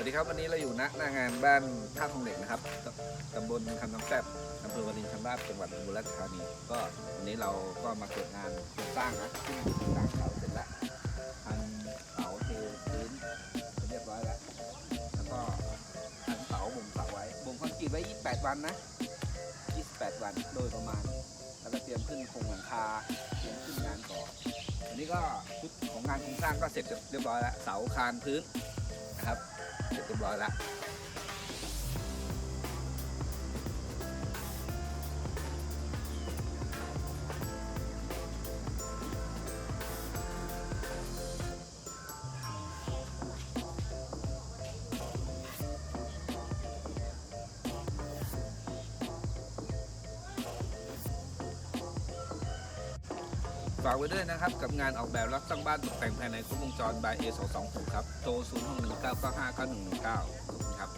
วัสดีครับวันนี้เราอยู่ณหน้างานบ้านท่าทองเหล็กนะครับตำบลคำน้ำแซ่บอำเภอวารินชำราบจังหวัดอุบลราชธานีก็วันนี้เราก็มาเกิดงานโครงสร้างนะซึ่งสร้างเสาเสร็จแล้วพันเสาเทพื้นเรียบร้อยแล้วแล้วก็พันเสาบ่มเสาไว้บ่มคอนกรีตไว้ 28 วันนะ 28 วันโดยประมาณ แล้วก็เตรียมขึ้นโครงหลังคาเตรียมขึ้นงานก่ออันนี้ก็ชุดของงานโครงสร้างก็เสร็จเรียบร้อยแล้วเสาคานพื้นนะครับ บร้อยแล้ว ฝากไว้ด้วยนะครับ กับงานออกแบบรับสร้างบ้านตกแต่งภายในครบวงจร by A 2 2 6 ครับ โทร 0 6 1 9 9 5 9 1 1 9ขอบคุณครับ